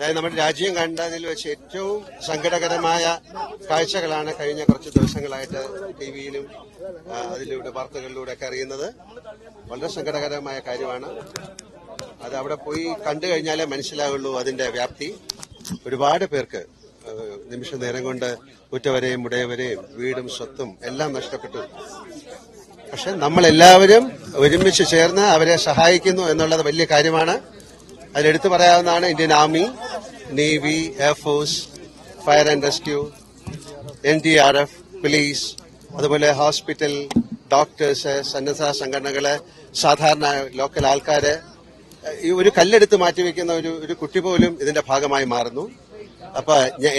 അതായത് നമ്മുടെ രാജ്യം കണ്ടതിൽ വെച്ച് ഏറ്റവും സങ്കടകരമായ കാഴ്ചകളാണ് കഴിഞ്ഞ കുറച്ച് ദിവസങ്ങളായിട്ട് ടി വിയിലും അതിലൂടെ വാർത്തകളിലൂടെ ഒക്കെ അറിയുന്നത്. വളരെ സങ്കടകരമായ കാര്യമാണ്. അത് അവിടെ പോയി കണ്ടു കഴിഞ്ഞാലേ മനസ്സിലാവുള്ളൂ അതിന്റെ വ്യാപ്തി. ഒരുപാട് പേർക്ക് നിമിഷ നേരം കൊണ്ട് ഉറ്റവരെയും ഉടയവരെയും വീടും സ്വത്തും എല്ലാം നഷ്ടപ്പെട്ടു. പക്ഷെ നമ്മളെല്ലാവരും ഒരുമിച്ച് ചേർന്ന് അവരെ സഹായിക്കുന്നു എന്നുള്ളത് വലിയ കാര്യമാണ്. അതിലെടുത്തു പറയാവുന്നതാണ് Indian army navy air force fire and rescue N D R F police അതുപോലെ ഹോസ്പിറ്റൽ ഡോക്ടേഴ്സ് സന്നദ്ധ സംഘടനകൾ സാധാരണ ലോക്കൽ ആൾക്കാര്. ഈ ഒരു കല്ലെടുത്ത് മാറ്റിവെക്കുന്ന ഒരു ഒരു കുട്ടി പോലും ഇതിന്റെ ഭാഗമായി മാറുന്നു. അപ്പൊ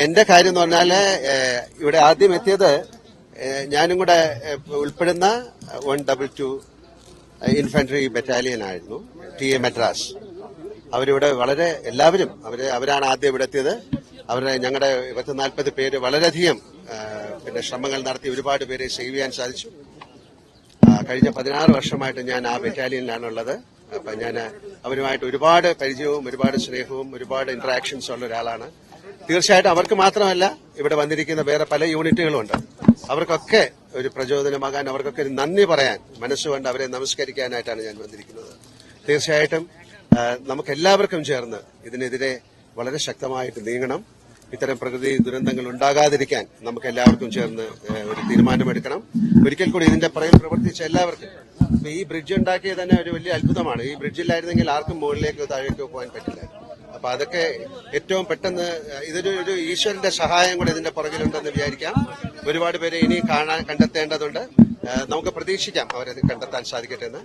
എന്റെ കാര്യം എന്ന് പറഞ്ഞാൽ ഇവിടെ ആദ്യം എത്തിയത് ഞാനും കൂടെ ഉൾപ്പെടുന്ന one double two infantry battalion ആയിരുന്നു ടി എ മദ്രാസ്. അവരിവിടെ വളരെ എല്ലാവരും അവർ അവരാണ് ആദ്യം ഇവിടെ എത്തിയത്. അവരുടെ ഞങ്ങളുടെ പത്ത് നാൽപ്പത് പേര് വളരെയധികം പിന്നെ ശ്രമങ്ങൾ നടത്തി ഒരുപാട് പേരെ സേവ് ചെയ്യാൻ സാധിച്ചു. കഴിഞ്ഞ പതിനാറ് വർഷമായിട്ട് ഞാൻ ആ ബറ്റാലിയനിലാണുള്ളത്. അപ്പൊ ഞാൻ അവരുമായിട്ട് ഒരുപാട് പരിചയവും ഒരുപാട് സ്നേഹവും ഒരുപാട് ഇന്ററാക്ഷൻസ് ഉള്ള ഒരാളാണ്. തീർച്ചയായിട്ടും അവർക്ക് മാത്രമല്ല ഇവിടെ വന്നിരിക്കുന്ന വേറെ പല യൂണിറ്റുകളുണ്ട് അവർക്കൊക്കെ ഒരു പ്രചോദനമാകാൻ അവർക്കൊക്കെ ഒരു നന്ദി പറയാൻ മനസ്സുകൊണ്ട് അവരെ നമസ്കരിക്കാനായിട്ടാണ് ഞാൻ വന്നിരിക്കുന്നത്. തീർച്ചയായിട്ടും ആ, നമുക്ക് എല്ലാവർക്കും ചേർന്ന് ഇതിനെതിരെ വളരെ ശക്തമായിട്ട് നീങ്ങണം. ഇത്തരം പ്രകൃതി ദുരന്തങ്ങൾ ഉണ്ടാകാതിരിക്കാൻ നമുക്ക് എല്ലാവർക്കും ചേർന്ന് ഒരു തീരുമാനമെടുക്കണം. ഒരിക്കൽ കൂടി ഇതിന്റെ പുറകിൽ പ്രവർത്തിച്ച എല്ലാവർക്കും ഈ ബ്രിഡ്ജ് ഉണ്ടാക്കിയത് തന്നെ ഒരു വലിയ അത്ഭുതമാണ്. ഈ ബ്രിഡ്ജില്ലായിരുന്നെങ്കിൽ ആർക്കും മുകളിലേക്കോ താഴേക്കോ പോകാൻ പറ്റില്ല അപ്പൊ അതൊക്കെ ഏറ്റവും പെട്ടെന്ന് ഇതൊരു ഒരു ഈശ്വരന്റെ സഹായം കൂടെ ഇതിന്റെ പുറകിലുണ്ടെന്ന് വിചാരിക്കാം. ഒരുപാട് പേരെ ഇനി കാണാൻ കണ്ടെത്തേണ്ടതുണ്ട്. നമുക്ക് പ്രതീക്ഷിക്കാം അവരത് കണ്ടെത്താൻ സാധിക്കട്ടെ എന്ന്.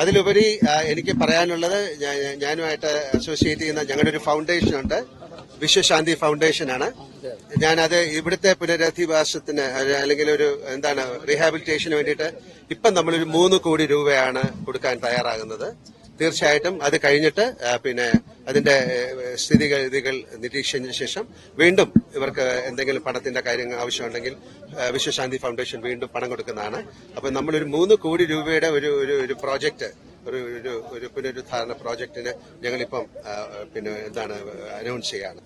അതിലുപരി എനിക്ക് പറയാനുള്ളത് ഞാനുമായിട്ട് അസോസിയേറ്റ് ചെയ്യുന്ന ഞങ്ങളുടെ ഒരു ഫൗണ്ടേഷൻ ഉണ്ട്. വിശ്വശാന്തി ഫൗണ്ടേഷൻ ആണ്. ഞാനത് ഇവിടുത്തെ പുനരധിവാസത്തിന് അല്ലെങ്കിൽ ഒരു എന്താണ് റീഹാബിലിറ്റേഷന് വേണ്ടിയിട്ട് ഇപ്പം നമ്മളൊരു മൂന്ന് കോടി രൂപയാണ് കൊടുക്കാൻ തയ്യാറാകുന്നത്. തീർച്ചയായിട്ടും അത് കഴിഞ്ഞിട്ട് പിന്നെ അതിന്റെ സ്ഥിതിഗതികൾ നിരീക്ഷിച്ചതിന് ശേഷം വീണ്ടും ഇവർക്ക് എന്തെങ്കിലും പണത്തിന്റെ കാര്യങ്ങൾ ആവശ്യമുണ്ടെങ്കിൽ വിശ്വശാന്തി ഫൗണ്ടേഷൻ വീണ്ടും പണം കൊടുക്കുന്നതാണ്. അപ്പൊ നമ്മളൊരു മൂന്ന് കോടി രൂപയുടെ ഒരു ഒരു പ്രോജക്റ്റ് ഒരു ഒരു ഒരു പുനരുദ്ധാരണ പ്രോജക്റ്റിന് ഞങ്ങളിപ്പം പിന്നെ എന്താണ് അനൗൺസ് ചെയ്യാണ്.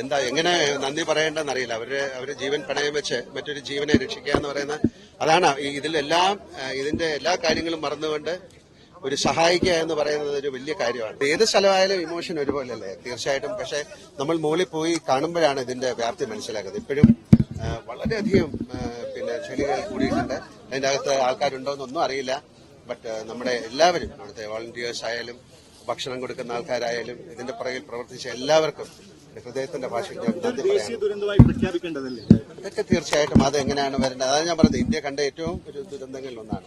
എന്താ എങ്ങനെ നന്ദി പറയേണ്ടതെന്ന് അറിയില്ല അവരുടെ അവരുടെ ജീവൻ പണയം വെച്ച് മറ്റൊരു ജീവനെ രക്ഷിക്കുക എന്ന് പറയുന്ന അതാണ് ഇതിലെല്ലാം ഇതിന്റെ എല്ലാ കാര്യങ്ങളും മറന്നുകൊണ്ട് ഒരു സഹായിക്കുക എന്ന് പറയുന്നത് ഒരു വലിയ കാര്യമാണ്. ഏത് സ്ഥലമായാലും ഇമോഷൻ ഒരുപോലെയല്ലേ? തീർച്ചയായിട്ടും. പക്ഷെ നമ്മൾ മുകളിൽ പോയി കാണുമ്പോഴാണ് ഇതിന്റെ വ്യാപ്തി മനസ്സിലാക്കുന്നത് ഇപ്പോഴും വളരെയധികം പിന്നെ ചെളികൾ കൂടിയിട്ടുണ്ട്. അതിന്റെ അകത്ത് ആൾക്കാരുണ്ടോന്നൊന്നും അറിയില്ല. ബട്ട് നമ്മുടെ എല്ലാവരും അവിടുത്തെ വോളണ്ടിയേഴ്സ് ആയാലും ഭക്ഷണം കൊടുക്കുന്ന ആൾക്കാരായാലും ഇതിന്റെ പുറകിൽ പ്രവർത്തിച്ച എല്ലാവർക്കും ഹൃദയത്തിന്റെ ഭാഷയിൽ ഇതൊക്കെ തീർച്ചയായിട്ടും അത് എങ്ങനെയാണ് വരേണ്ടത് അതാണ് ഞാൻ പറഞ്ഞത്. ഇന്ത്യ കണ്ട ഏറ്റവും ഒരു ദുരന്തങ്ങളിൽ ഒന്നാണ്.